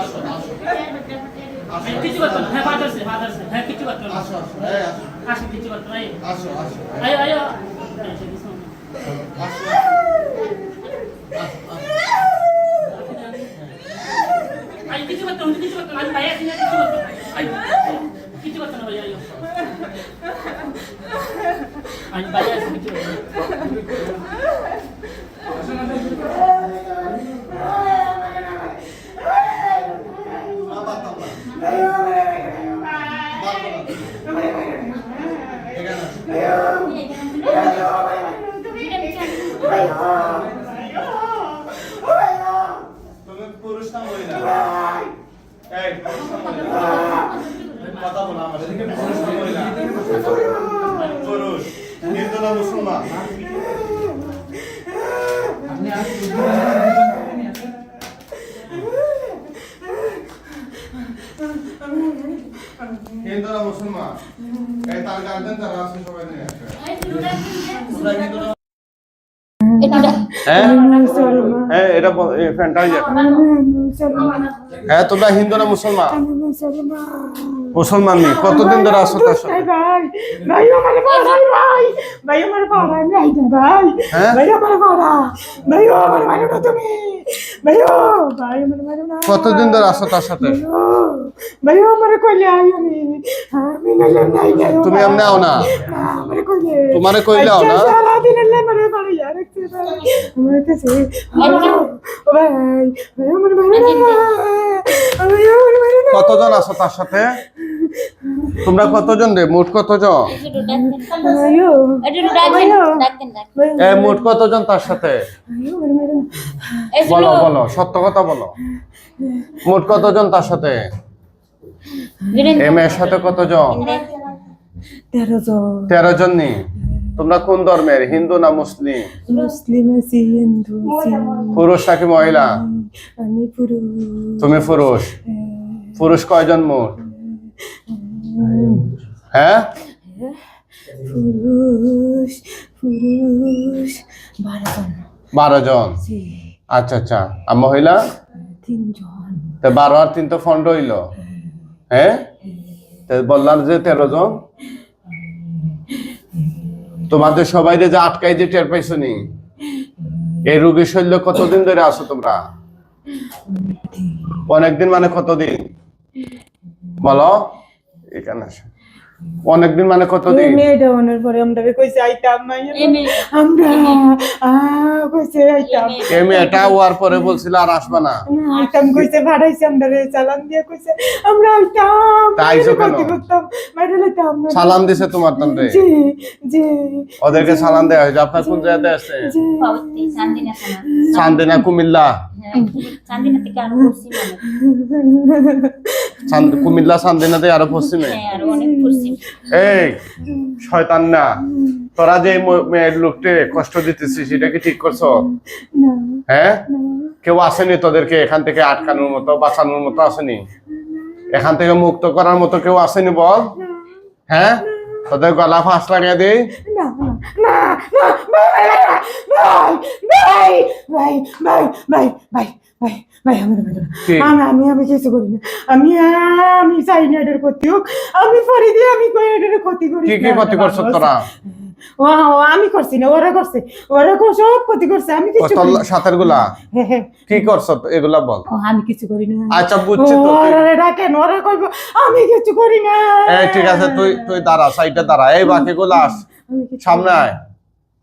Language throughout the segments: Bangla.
আসো আসো এই আসো আসো আসো আসো তুমি পুরুষ না মহিলা এই পুরুষ না মহিলা কথা বলো সাথে পুরুষ মহিলা পুরুষ হিন্দু না মুসলমান হিন্দু না মুসলমান না হ্যাঁ এটা বল- এই ফ্যানটা যাবে হ্যাঁ তোমরা হিন্দু না মুসলমান। মুসলমান নেই কতদিন ধরে আসো তার সাথে ভাই ভাই আমার ভাই ভাই ভাই আমার ভাড়া নাই তো ভাই? ভাই আমার ভাড়া ভাই আমার মারো না তুমি ভাই ও ভাই আমার মারো না কতদিন ধরে আসো তার সাথে ভাই ও, আমার কইলে আই আমি আমি নাই নাই তুমি। এমনি আও না আমার কইলে তোমারে কইলে আও না? সারা দিন এলে মারে বাড়ি আর রাখতে ভাই আমার কাছে ভাই ভাই আমার মারো না ভাই ও আমার মারো না কতজন আসো তার সাথে তোমরা কতজন রে? মোট কতজন? এ মোট কতজন তার সাথে? বলো বলো সত্য কথা বলো। মোট কতজন তার সাথে? এ মেয়ের সাথে কতজন? তেরো জন তেরো জন নি? তোমরা কোন ধর্মের? হিন্দু না মুসলিম? মুসলিম আছি হিন্দু আছি। পুরুষ নাকি মহিলা? আমি পুরুষ। তুমি পুরুষ। পুরুষ কয়জন মোট? হ্যাঁ? পুরুষ পুরুষ বারো জন বারো জন আচ্ছা আচ্ছা। আর মহিলা? তিনজন। তো বারো আর তিন তো ফন্ড হইল। হ্যাঁ? বললাম যে তেরো জন তোমাদের সবাই যে আটকাই যে টের পাইছো নি? এই রোগীর শৈল্য কতদিন ধরে আছো তোমরা? অনেকদিন মানে কতদিন? বলো? এখানে আসো। অনেকদিন মানে কতদিন মেয়েটা অনার পরে আমরা কইছে আইতাম আমরা আ কইছে আইতাম। এই মেয়েটা হওয়ার পরে বলছিল আর আসবে না। আইতাম কইছে ভাড়াইছে আমরা রে চালান দিয়ে কইছে আমরা আইতাম। তা আইছো কেন? মাইরে সালাম দিছে তোমার তন্ত্রে জি জি। ওদেরকে সালাম দেওয়া হয়েছে। আপনার কোন জায়গাতে আসছে জি। চান্দিনা থানা। চান্দিনা কুমিল্লা। হ্যাঁ চান্দিনা থেকে কুমিল্লা চান্দিনাতে আরও হ্যাঁ পশ্চিম। এই শয়তান না। তোরা যে মেয়ের লোকটে কষ্ট দিতেছিস সেটা কি ঠিক করছ? হ্যাঁ? কেউ আসেনি তোদেরকে এখান থেকে আটকানোর মতো বাঁচানোর মতো আসেনি? এখান থেকে মুক্ত করার মতো কেউ আসেনি বল? হ্যাঁ? তোদের গলা ফাঁস লাগিয়ে দিই? আমি আমি আমি কিছু করি না আমি আমি চাই না এটার ক্ষতি হোক আমি পরে দিয়ে আমি কই এটার ক্ষতি করি কি কি ক্ষতি করছ তোরা ও আমি করছি না ওরা করছে। ওরা সব ক্ষতি করছে আমি কিছু না। গুলা হ্যাঁ, হ্যাঁ। কি করছ? এগুলা বল। আমি কিছু করি না। আচ্ছা বুঝছি তো ওরা ডাকেন ওরা কইব আমি কিছু করি না। এই ঠিক আছে তুই তুই দাঁড়া সাইডে দাঁড়া। এই আস। সামনে আয়।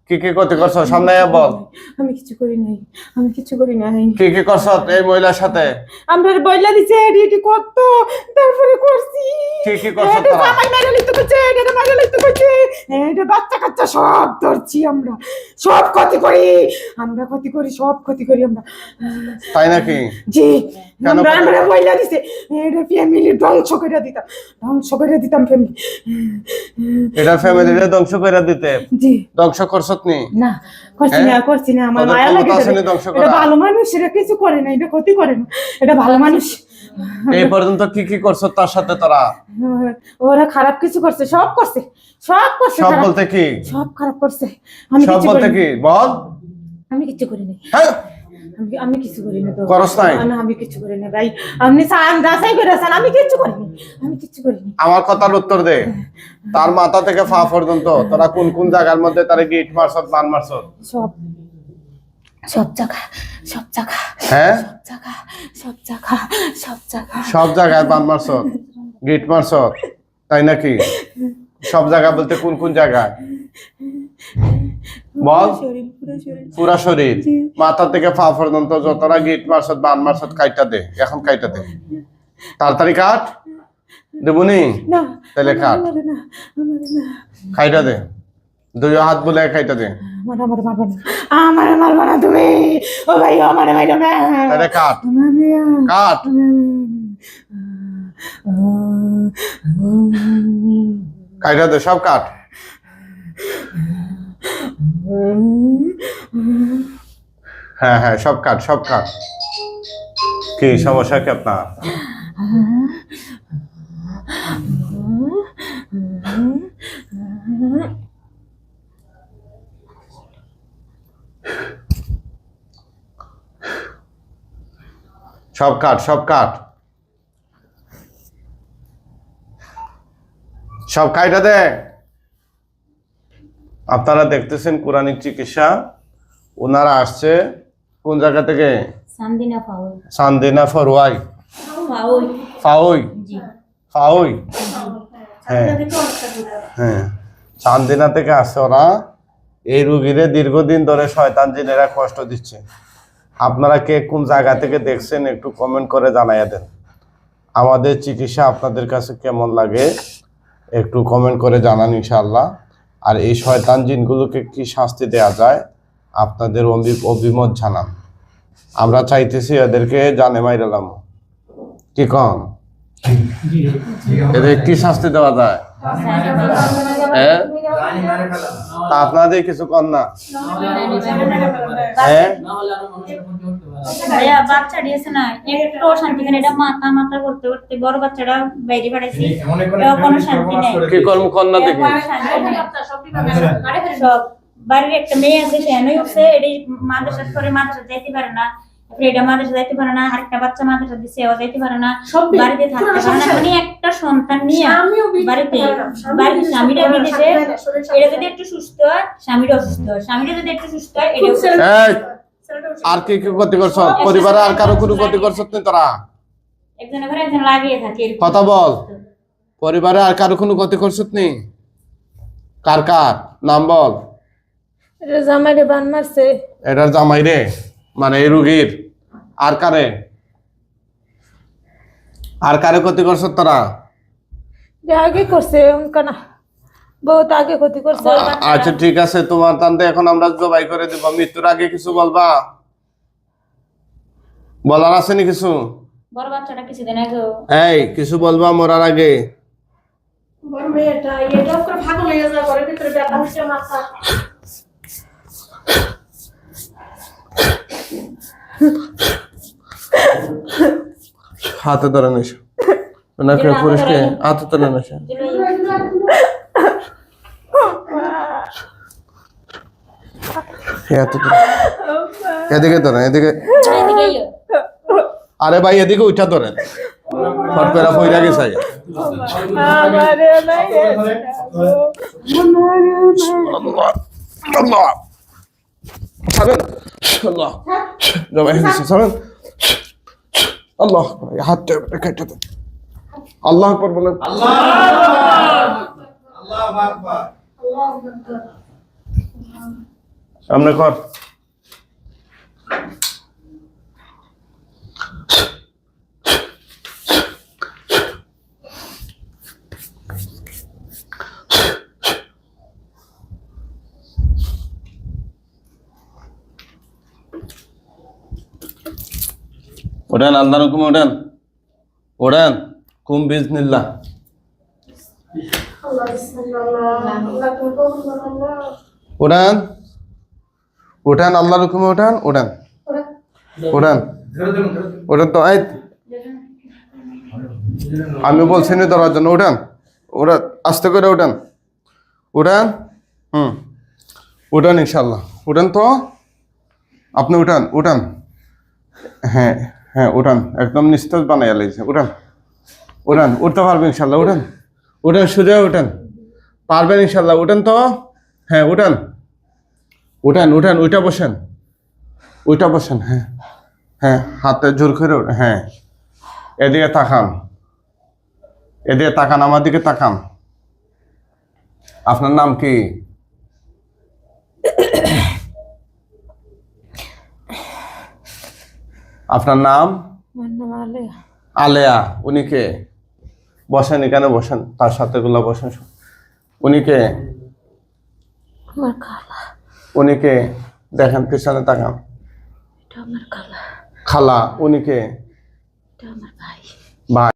কি কি ক্ষতি করছ? সামনে বল। আমি কিছু করি নাই আমি কিছু করি নাই। কি কি করছ এই মহিলার সাথে? আমরা বইলা দিছে এডি কত? তারপরে করছি কি কি করছ এটা তোরা? জামাই মেরে লিখতে করছে এটা মেরে লিখতে করছে। এটা বাচ্চা কাচ্চা সব ধরছি আমরা। সব ক্ষতি করি আমরা ক্ষতি করি সব ক্ষতি করি আমরা। তাই নাকি? জি আমরা আমরা বইলা দিছে। এটা ফ্যামিলি ধ্বংস করে দিতাম ধ্বংস করে দিতাম ফ্যামিলি এটা ফ্যামিলিরে ধ্বংস করে দিতে। জি। ধ্বংস করছত নি? না করছি না হ্যাঁ? করছি না আমার মায়া লাগে এটা ভালো মানুষ এটা কিছু করে না এটা ক্ষতি করে না। এটা ভালো মানুষ। এই পর্যন্ত কি কি করছ তার সাথে তোরা? ওরা খারাপ কিছু করছে সব করছে সব করছে সব বলতে কি? সব খারাপ করছে। আমি সব বলতে কি? বল। আমি কিছু করিনি। হ্যাঁ। আমি আমি কিছু করিনি তো। করস নাই? আমি কিছু করিনি ভাই। আপনি সান করেছেন আমি কিছু করিনি। আমি কিছু করিনি। আমার কথার উত্তর দে। তার মাথা থেকে পা পর্যন্ত। তোরা কোন কোন জায়গার মধ্যে তারা গিট মারছত মান মারছত? সব। সব জায়গা সব জায়গা হ্যাঁ? সব জায়গা সব জায়গা সব জায়গা। সব জায়গায় বান মারছত গেট মারছত তাই নাকি? সব জায়গা বলতে কোন কোন জায়গায়? বল। পুরো শরীর। মাথা থেকে পা পর্যন্ত যতটা গিট মারছত বান মারছত কাইটা দে এখন কাইটা দে। তাড়াতাড়ি কাট। দেবুনি তাহলে কাট। খাইটা দে। দুই হাত বলে খাইটা দে। আমার আমার মারবা না আমার মারবা না তুমি। ও ভাই আমার মারবা না তাহলে কাট। কাট। কাইটা দে সব কাট। হ্যাঁ হ্যাঁ সব কাট সব কাট। কি সমস্যা কি আপনার? সব কাট সব কাট। সব কাইটা দে। আপনারা দেখতেছেন কোরআনিক চিকিৎসা। ওনারা আসছে কোন জায়গা থেকে? চান্দিনা সান্দিনা ফরওয়াই জি। হ্যাঁ। হ্যাঁ। চান্দিনা থেকে আসছে ওরা। এই রুগীরে দীর্ঘদিন ধরে শয়তান জিনেরা কষ্ট দিচ্ছে। আপনারা কে কোন জায়গা থেকে দেখছেন একটু কমেন্ট করে জানাইয়া দেন। আমাদের চিকিৎসা আপনাদের কাছে কেমন লাগে একটু কমেন্ট করে জানান ইনশাআল্লাহ। আর এই শয়তান জিনগুলোকে কি শাস্তি দেওয়া যায় আপনাদের অভি- অভিমত জানান। আমরা চাইতেছি এদেরকে জানে মাইরালাম কি কম এদের কি শাস্তি দেওয়া যায়? হ্যাঁ? তা আপনাদের কিছু কর না। হ্যাঁ? ভাইয়া বাচ্চা দিয়েছে না একটু শান্তি এটা মাথা মাথা করতে করতে বড় বাচ্চাটা বাইরে পাঠাইছি। কোনো শান্তি নেই। কি কর্ম কর না দেখি। কোনো শান্তি নেই। বাড়ির একটা মেয়ে আছে সে এনই উঠছে এটি মাদ্রাসা করে মাদ্রাসা যাইতে পারে না। তারপরে এটা মাদ্রাসা যাইতে পারে না আরেকটা বাচ্চা মাদ্রাসা দিছে ও যাইতে পারে না। বাড়িতে থাকতে পারে না। মানে একটা সন্তান নিয়ে বাড়িতে বাড়িতে স্বামীরা বিদেশে এটা যদি একটু সুস্থ হয় স্বামীরা অসুস্থ হয়। স্বামীরা যদি একটু সুস্থ হয় এটা আর কি কি ক্ষতি করছ? পরিবারে আর কারও কোনো ক্ষতি করছ তুই তোরা? একজনের ঘরে একজন লাগিয়ে থাকে কথা বল। পরিবারে আর কারও কোনো ক্ষতি করছ নি কার কার? নাম বল। এটা জামাইরে বান মারছে। এটার জামাই রে মানে এই রুগীর আর কারে? আর কারে ক্ষতি করছ তোরা? আগে করছে না বহুত আগে ক্ষতি করছে। আচ্ছা ঠিক আছে তোমার তান্তে এখন আমরা জবাই করে দিব। মৃত্যুর আগে কিছু বলবা? বলার আছে নি কিছু? বড় বাচ্চাটা কিছুদিন আগে এই কিছু বলবা মরার আগে? বড় মেয়েটা এটা করে হয়ে যায় ঘরের ভিতরে ব্যাপার হচ্ছে মাথা। হাতে ধরে নিস। ওনাকে পুরুষকে হাতে ধরে নিস। এদিকে ধরেন এদিকে। আরে ভাই এদিকে উঠা ধরেন ফট করে পইরা গেছে আগে। আমারে নাই আল্লাহ। আল্লাহ। ছাড়েন আল্লাহ। জমা ছাড়েন আল্লাহ হাতটা কেটে দেন আল্লাহ আকবার বলেন। সামনে কর। ওঠেন আল্লাহ রকম ওঠেন। ওঠেন। কুম বিজনিল্লাহ উঠান উঠান আল্লাহ রকমে উঠান উঠান উঠান উঠান তো, এই। আমি বলছি না ধরার জন্য উঠান ওরা আস্তে করে উঠান উঠান হুম। উঠান ইনশাল্লাহ উঠান তো? আপনি উঠান উঠান হ্যাঁ। হ্যাঁ উঠান। একদম নিস্তেজ বানাইয়া লাগছে উঠান। উঠান। উঠতে পারবেন ইনশাল্লাহ। উঠান। উঠান, সোজা উঠান। পারবেন ইনশাল্লাহ। উঠান তো? হ্যাঁ উঠান। উঠান উঠান। উইটা বসেন। উইটা বসেন হ্যাঁ। হ্যাঁ হাতে জোর করে হ্যাঁ। এদিকে তাকান। এদিকে তাকান, আমার দিকে তাকান। আপনার নাম কি? আপনার নাম? আলেয়া। উনিকে বসেন এখানে বসেন তার সাথে গুলো বসেন উনিকে উনিকে উনি কে? দেখেন পিছনে তাকান। খালা। উনিকে ভাই।